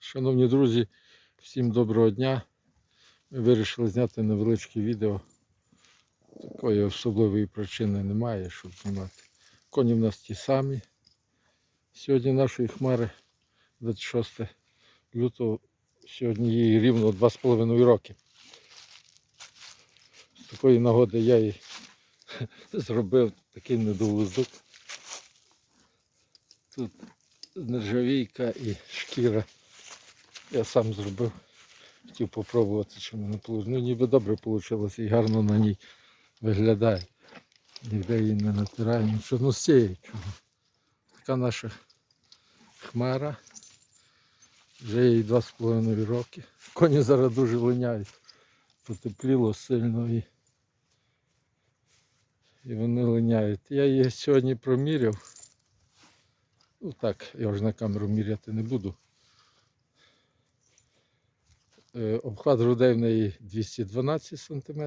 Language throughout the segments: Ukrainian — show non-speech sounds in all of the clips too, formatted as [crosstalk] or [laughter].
Шановні друзі, всім доброго дня. Ми вирішили зняти невеличке відео. Такої особливої причини немає, щоб знімати. Коні в нас ті самі. Сьогодні нашої хмари 26 лютого, сьогодні їй рівно 2,5 роки. З такої нагоди я їй [laughs] зробив такий недовуздок. Тут нержавійка і шкіра. Я сам зробив. Хотів попробувати, чи мене вийшло. Ну ніби добре вийшло і гарно на ній виглядає. Ніде її не натираю, нічого. Ну сіє чого. Така наша хмара. Вже їй два з половиною роки. Коні зараз дуже линяють. Потепліло сильно і, і вони линяють. Я її сьогодні проміряв. Ну так, я вже на камеру міряти не буду. Е, Обхват грудей в неї 212 см.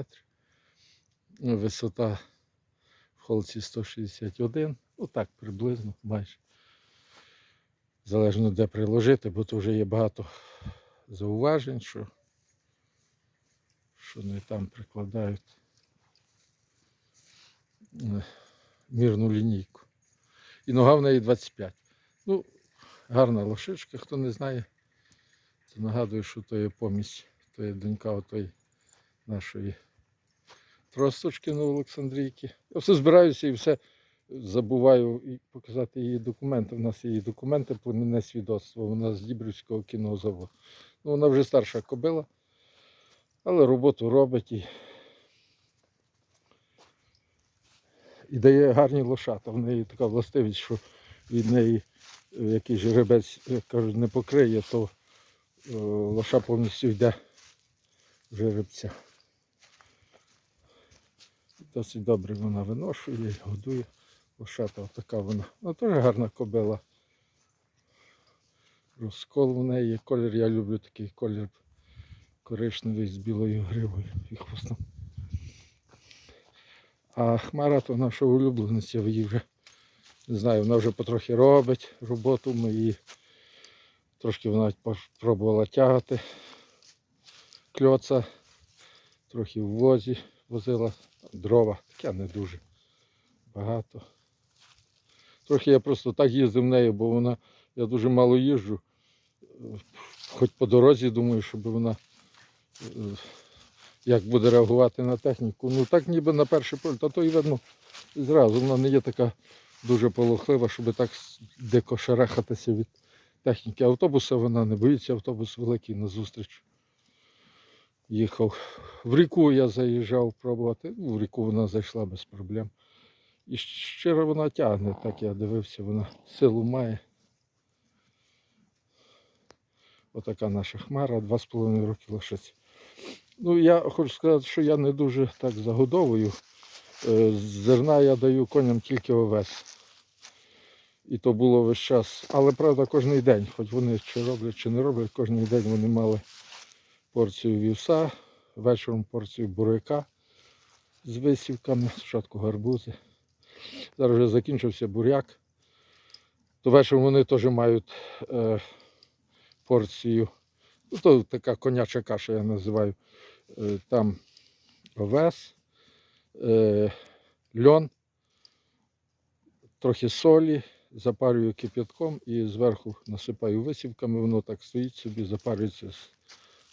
Висота в холці 161 Ну так, приблизно майже. Залежно де приложити, бо то вже є багато зауважень, що, що не там прикладають е, мірну лінійку. І нога в неї 25. Ну, гарна лошичка, хто не знає. Це нагадую, що то є помість, то є донька отої нашої тросточки на Олександрійки. Я все збираюся і все забуваю і показати її документи. У нас її документи, племінне свідоцтво. Вона з Дібрівського кінозаводу. Ну, вона вже старша кобила, але роботу робить і, і дає гарні лошата. В неї така властивість, що від неї е, який жеребець, як кажуть, не покриє, то лоша повністю йде жеребця. Досить добре вона виношує, і годує лошата. Така вона. Ну, теж гарна кобила. Розкол в неї. Колір я люблю такий колір коричневий з білою гривою і хвостом. А хмара то наша улюблениця, її вже не знаю, вона вже потрохи робить роботу. Ми трошки вона пробувала тягати кльоца, трохи в возі возила дрова, таке не дуже багато. Трохи я просто так їздив нею, бо вона, я дуже мало їжджу. Хоч по дорозі думаю, щоб вона е, як буде реагувати на техніку. Ну так ніби на перший погляд, а то і видно зразу. Вона не є така дуже полохлива, щоб так дико шарахатися від техніки. Автобуса вона не боїться, автобус великий назустріч. Їхав. В ріку я заїжджав пробувати. Ну, в ріку вона зайшла без проблем. І щиро вона тягне, так я дивився, вона силу має. Отака наша хмара, 2,5 роки лошиці. Ну, я хочу сказати, що я не дуже так загодовую. Е, Зерна я даю коням тільки овес. І то було весь час. Але правда кожен день, хоч вони чи роблять, чи не роблять, кожен день вони мали порцію вівса, вечором порцію буряка з висівками, спочатку гарбузи. Зараз вже закінчився буряк. То вечором вони теж мають е, порцію. Ну, то така коняча каша, я називаю. Е, там овес, е, льон, трохи солі, запарюю кип'ятком і зверху насипаю висівками, воно так стоїть собі, запарюється з,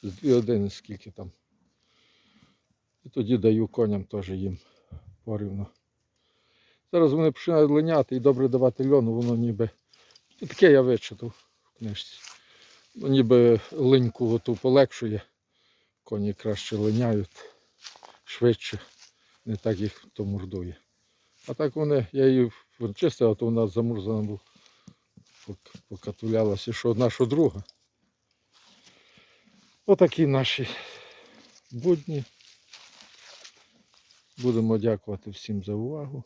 з 2 години, скільки там. І тоді даю коням теж їм порівно. Зараз вони починають линяти і добре давати льону, воно ніби. Таке я вичитав в книжці. Ну, ніби линьку оту полегшує. Коні краще линяють швидше, не так їх то мордує. А так вони, я її чистив, а то нас замурзана був, пок- покатулялася, що одна, друга. Отакі наші будні. Будемо дякувати всім за увагу.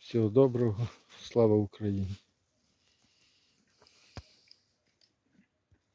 Всього доброго. Слава Україні!